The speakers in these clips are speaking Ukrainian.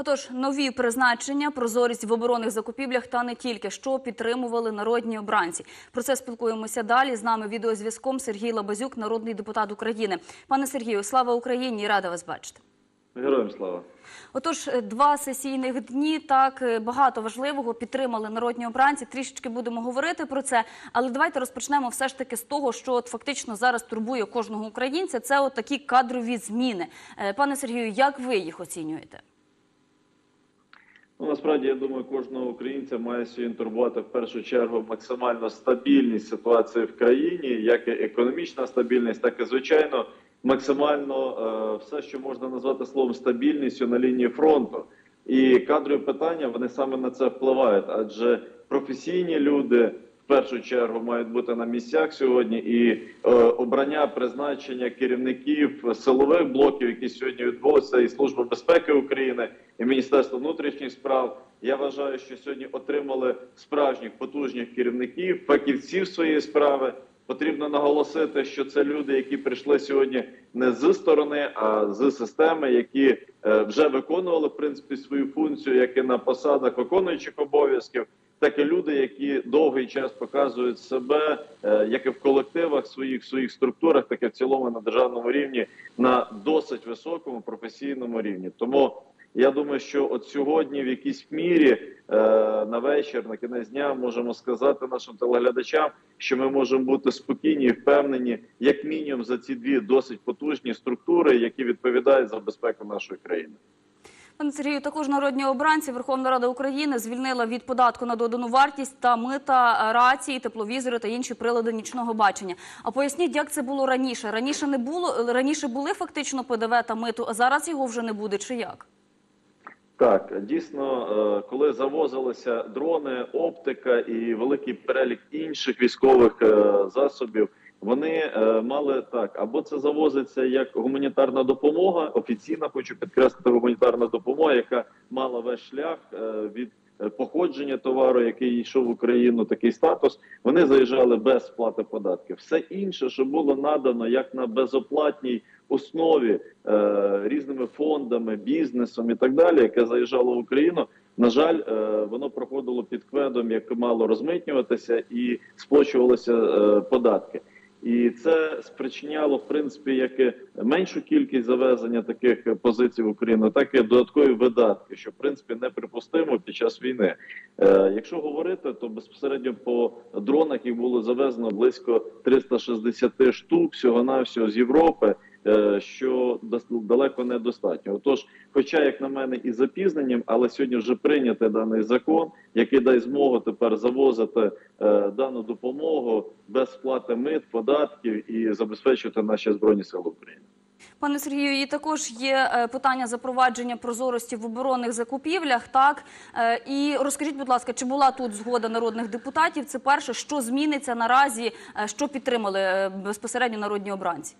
Отож, нові призначення, прозорість в оборонних закупівлях та не тільки що підтримували народні обранці. Про це спілкуємося далі. З нами відеозв'язком Сергій Лабазюк, народний депутат України. Пане Сергію, слава Україні! і Рада вас бачити. Героям слава. Отож, е, два сесійних дні так е, багато важливого підтримали народні обранці. Трішечки будемо говорити про це. Але давайте розпочнемо все ж таки з того, що от фактично зараз турбує кожного українця. Це от такі кадрові зміни. Е, Пане Сергію, як ви їх оцінюєте? Ну насправді я думаю, кожного українця має сьогодні турбувати в першу чергу максимально стабільність ситуації в країні, як і економічна стабільність, так і звичайно максимально е, все, що можна назвати словом стабільністю на лінії фронту. І кадрові питання вони саме на це впливають, адже професійні люди в першу чергу мають бути на місцях сьогодні, і е, обрання призначення керівників силових блоків, які сьогодні відбулися, і Служба безпеки України, і Міністерство внутрішніх справ. Я вважаю, що сьогодні отримали справжніх потужних керівників, фахівців своєї справи. Потрібно наголосити, що це люди, які прийшли сьогодні не з сторони, а з системи, які е, вже виконували в принципі свою функцію, як і на посадах виконуючих обов'язків, так і люди, які довгий час показують себе, е, як і в колективах своїх своїх структурах, так і в цілому на державному рівні на досить високому професійному рівні. Тому я думаю, що от сьогодні, в якійсь мірі, е, на вечір, на кінець дня, можемо сказати нашим телеглядачам, що ми можемо бути спокійні і впевнені, як мінімум, за ці дві досить потужні структури, які відповідають за безпеку нашої країни. Пане Сергію, також народні обранці Верховна Рада України звільнила від податку на додану вартість та мита рації, тепловізори та інші прилади нічного бачення. А поясніть, як це було раніше? Раніше не було раніше були фактично ПДВ та миту, а зараз його вже не буде. Чи як? Так, дійсно, е, коли завозилися дрони, оптика і великий перелік інших військових е, засобів, вони е, мали так: або це завозиться як гуманітарна допомога, офіційна, хочу підкреслити, гуманітарна допомога, яка мала весь шлях від походження товару, який йшов в Україну, такий статус. Вони заїжджали без сплати податків. Все інше, що було надано як на безоплатній основі е, різними фондами, бізнесом і так далі, яке заїжджало в Україну. На жаль, е, воно проходило під кведом, як мало розмитнюватися, і сплачувалися е, податки. І це спричиняло в принципі як меншу кількість завезення таких позицій в Україну, так і додаткові видатки, що в принципі неприпустимо під час війни. Е, якщо говорити, то безпосередньо по дронах їх було завезено близько 360 штук всього навсього з Європи. Е, Що далеко недостатньо. Отож, хоча, як на мене, і запізненням, але сьогодні вже прийнятий даний закон, який дасть змогу тепер завозити е, дану допомогу без сплати мит, податків і забезпечувати наші збройні сили України. Пане Сергію, і також є е, питання запровадження прозорості в оборонних закупівлях. Так і розкажіть, будь ласка, чи була тут згода народних депутатів? Це перше, що зміниться наразі, що підтримали безпосередньо народні обранці?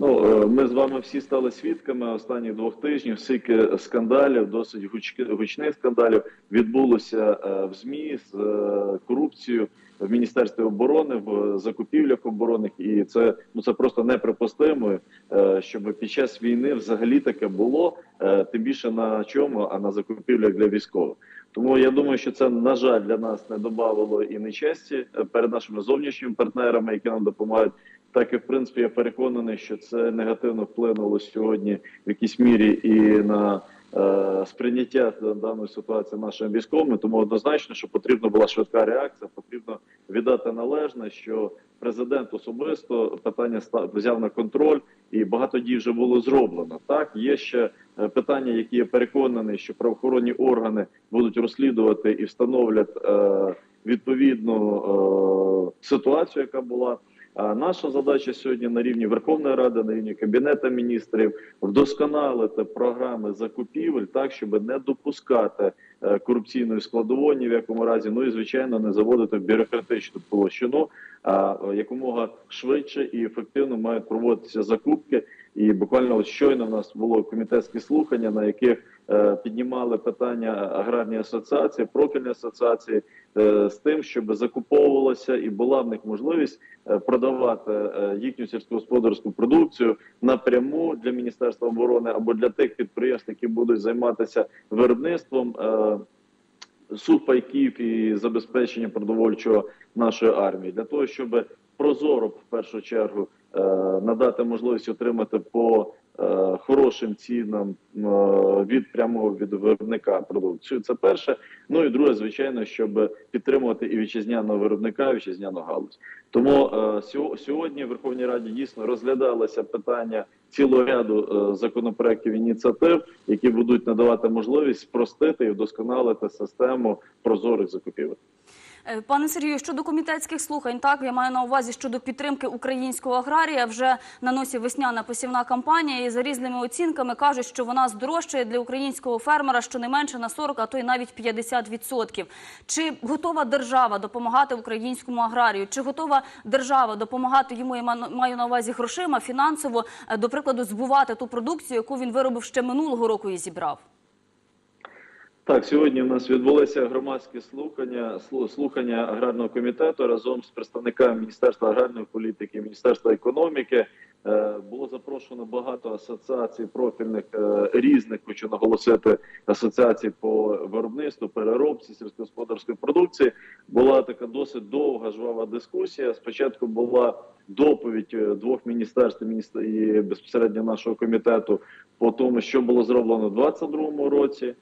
Ну е, ми з вами всі стали свідками останніх двох тижнів. Скільки скандалів, досить гучки- гучних скандалів відбулося е, в змі з е, корупцією в міністерстві оборони, в закупівлях оборонних, і це ну це просто неприпустимо, щоб під час війни взагалі таке було. Тим більше на чому, а на закупівлях для військових. Тому я думаю, що це на жаль для нас не додавало і нечесті е, перед нашими зовнішніми партнерами, які нам допомагають. Так і в принципі я переконаний, що це негативно вплинуло сьогодні в якійсь мірі і на сприйняття даної ситуації нашими військовими. Тому однозначно, що потрібна була швидка реакція. Потрібно віддати належне, що президент особисто питання взяв на контроль, і багато дій вже було зроблено. Так є ще е, питання, які я переконаний, що правоохоронні органи будуть розслідувати і встановлять е, відповідну е, ситуацію, яка була. Наша задача сьогодні на рівні Верховної Ради, на рівні Кабінету міністрів вдосконалити програми закупівель так, щоб не допускати е, корупційної складової ні в якому разі. Ну і звичайно не заводити бюрократичну площину. А якомога швидше і ефективно мають проводитися закупки. І буквально щойно в нас було комітетські слухання, на яких е, піднімали питання аграрні асоціації, профільні асоціації е, з тим, щоб закуповувалася і була в них можливість е, продавати е, їхню сільськогосподарську продукцію напряму для міністерства оборони або для тих підприємств, які будуть займатися виробництвом. е, сухпайків і забезпечення продовольчого нашої армії для того, щоб прозоро в першу чергу надати можливість отримати по е, хорошим цінам е, від прямого від виробника продукцію. Це перше. Ну і друге, звичайно, щоб підтримувати і вітчизняного виробника, і вітчизняну галузь. Тому е, сьогодні в Верховній Раді дійсно розглядалося питання цілого ряду е, законопроєктів ініціатив, які будуть надавати можливість спростити і вдосконалити систему прозорих закупівель. Е, Пане Сергію, щодо комітетських слухань, так я маю на увазі щодо підтримки українського аграрія. Вже на носі весняна посівна кампанія, і за різними оцінками кажуть, що вона здорожчає для українського фермера щонайменше на 40, а то й навіть 50%. Чи готова держава допомагати українському аграрію? Чи готова держава допомагати йому? Я маю на увазі грошима, фінансово, е, до прикладу, збувати ту продукцію, яку він виробив ще минулого року і зібрав? Так, сьогодні в нас відбулися громадські слухання слухання аграрного комітету разом з представниками Міністерства аграрної політики, Міністерства економіки. Е, Було запрошено багато асоціацій профільних е, різних. Хочу наголосити асоціацій по виробництву, переробці сільськогосподарської продукції. Була така досить довга жвава дискусія. Спочатку була доповідь е, двох міністерств міністр- і безпосередньо нашого комітету по тому, що було зроблено у 2022 році.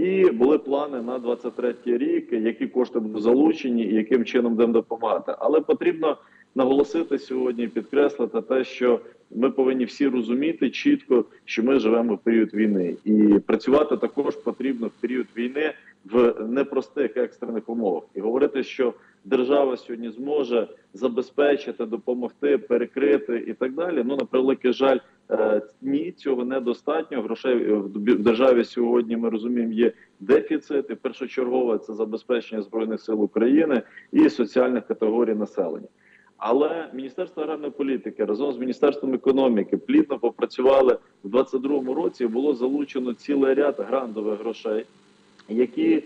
І були плани на 23 рік, які кошти будуть залучені і яким чином будемо допомагати. Але потрібно наголосити сьогодні, підкреслити те, що ми повинні всі розуміти чітко, що ми живемо в період війни, і працювати також потрібно в період війни в непростих екстрених умовах. І говорити, що держава сьогодні зможе забезпечити, допомогти, перекрити і так далі. Ну на превеликий жаль, Е, Ні, цього недостатньо. Грошей в державі сьогодні ми розуміємо є дефіцит. І першочергове це забезпечення збройних сил України і соціальних категорій населення. Але Міністерство аграрної політики разом з міністерством економіки плідно попрацювали в 2022 році. Було залучено цілий ряд грантових грошей, які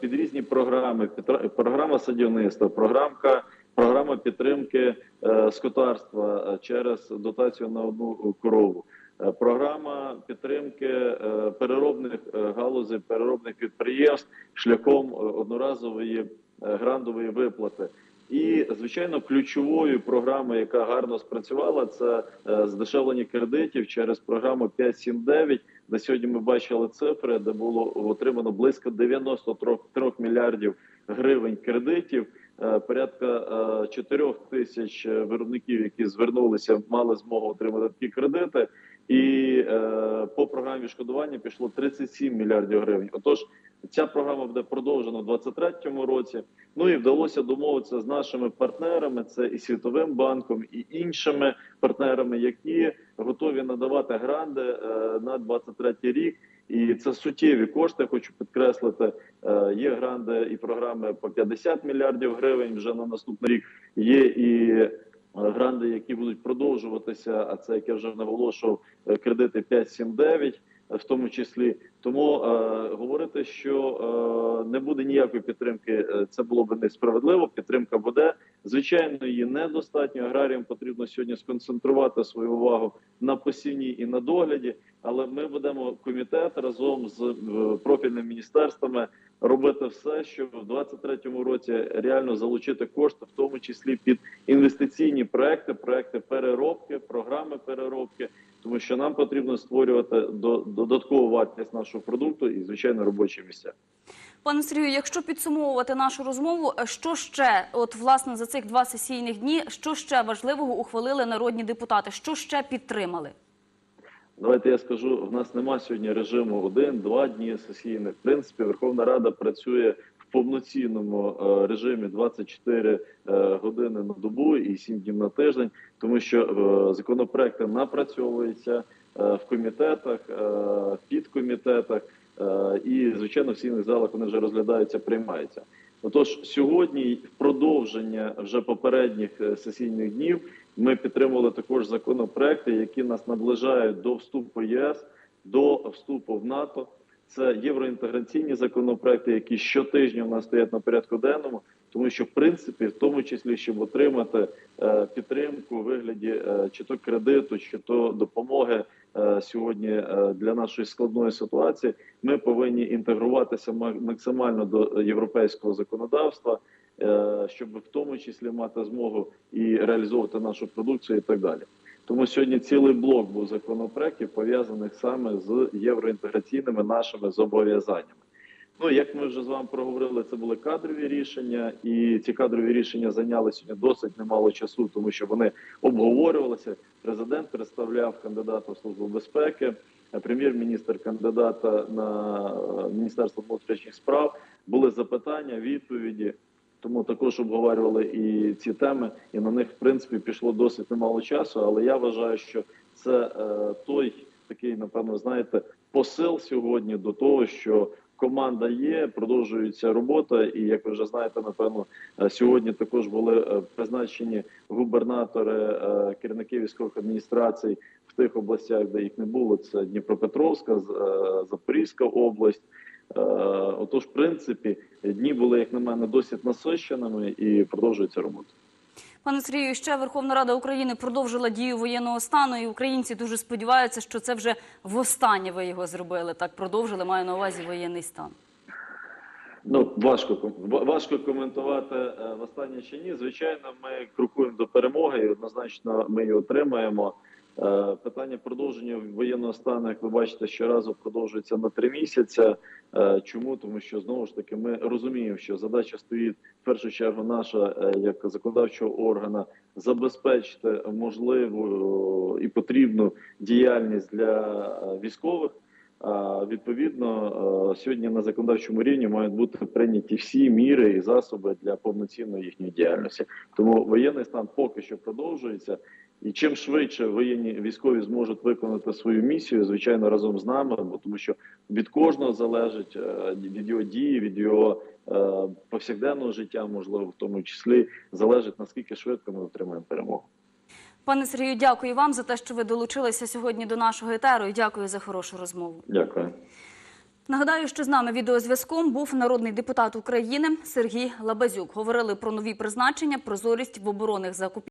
під різні програми, програма садівництва, програмка, програма підтримки е, скотарства е, через дотацію на одну корову. е, Програма підтримки е, переробних е, галузей, переробних підприємств шляхом е, одноразової е, грантової виплати. І звичайно, ключовою програмою, яка гарно спрацювала, це е, здешевлення кредитів через програму 5.7.9, де сьогодні ми бачили цифри, де було отримано близько 93 мільярдів гривень кредитів. Е, Порядка е, 4 тисяч е, виробників, які звернулися, мали змогу отримати такі кредити. І е, по програмі відшкодування пішло 37 мільярдів гривень. Отож, ця програма буде продовжена в 2023 році. Ну і вдалося домовитися з нашими партнерами, це і Світовим банком, і іншими партнерами, які готові надавати гранди е, на 23 рік. І це суттєві кошти. Хочу підкреслити. Е, Є гранди і програми по 50 мільярдів гривень вже на наступний рік. Є і гранди, які будуть продовжуватися. А це як я вже наголошував, е, кредити 5-7-9 в тому числі. Тому е, говорити, що е, не буде ніякої підтримки, е, це було б несправедливо. Підтримка буде. Звичайно, її недостатньо. Аграріям потрібно сьогодні сконцентрувати свою увагу на посівній і на догляді. Але ми будемо комітет разом з е, профільними міністерствами робити все, щоб в 2023 році реально залучити кошти, в тому числі під інвестиційні проекти, проекти переробки, програми переробки, тому що нам потрібно створювати до- додаткову вартість нашого продукту і звичайно робочі місця. Пане Сергію, якщо підсумовувати нашу розмову, е, що ще, от власне за цих два сесійних дні, що ще важливого ухвалили народні депутати? Що ще підтримали? Давайте я скажу: в нас нема сьогодні режиму один-два дні сесійних. В принципі, Верховна Рада працює в повноцінному е, режимі 24 е, години на добу і 7 днів на тиждень, тому що е, законопроекти напрацьовуються в комітетах, підкомітетах. І, звичайно, в сільних залах вони вже розглядаються, приймаються. Отож, сьогодні, в продовження вже попередніх сесійних днів, ми підтримували також законопроекти, які нас наближають до вступу ЄС, до вступу в НАТО. Це євроінтеграційні законопроекти, які щотижня у нас стоять на порядку денному, тому що в принципі, в тому числі, щоб отримати е, підтримку у вигляді е, чи то кредиту, чи то допомоги е, сьогодні е, для нашої складної ситуації, ми повинні інтегруватися ма- максимально до європейського законодавства, щоб в тому числі мати змогу і реалізовувати нашу продукцію, і так далі. Тому сьогодні цілий блок був законопроєктів пов'язаних саме з євроінтеграційними нашими зобов'язаннями. Ну як ми вже з вами проговорили, це були кадрові рішення, і ці кадрові рішення зайняли сьогодні досить немало часу, тому що вони обговорювалися. Президент представляв кандидата в службу безпеки, а прем'єр-міністр кандидата на е, міністерство внутрішніх справ. Були запитання, відповіді. Тому також обговорювали і ці теми, і на них в принципі пішло досить немало часу. Але я вважаю, що це е, той такий, напевно, знаєте, посил сьогодні до того, що команда є, продовжується робота. І як ви вже знаєте, напевно, е, сьогодні також були е, призначені губернатори, е, керівники військових адміністрацій в тих областях, де їх не було. Це Дніпропетровська, е, Запорізька область. Е, Отож, в принципі, дні були, як на мене, досить насищеними і продовжується робота. Пане Сергію, ще Верховна Рада України продовжила дію воєнного стану, і українці дуже сподіваються, що це вже востаннє ви його зробили. Так продовжили, маю на увазі воєнний стан. Ну важко важко коментувати е, в останнє чи ні. Звичайно, ми крокуємо до перемоги, і однозначно ми її отримаємо. Е, Питання продовження воєнного стану, як ви бачите, щоразу продовжується на три місяці. Е, Чому? Тому що знову ж таки ми розуміємо, що задача стоїть в першу чергу наша е, як законодавчого органа забезпечити можливу і потрібну діяльність для військових. Відповідно, сьогодні на законодавчому рівні мають бути прийняті всі міри і засоби для повноцінної їхньої діяльності. Тому воєнний стан поки що продовжується. І чим швидше воєнні військові зможуть виконати свою місію, звичайно, разом з нами, бо тому що від кожного залежить е, від його дії, від його е, повсякденного життя, можливо, в тому числі залежить наскільки швидко ми отримаємо перемогу. Пане Сергію, дякую вам за те, що ви долучилися сьогодні до нашого етеру. І дякую за хорошу розмову. Дякую. Нагадаю, що з нами відеозв'язком був народний депутат України Сергій Лабазюк. Говорили про нові призначення, прозорість в оборонних закупівлях.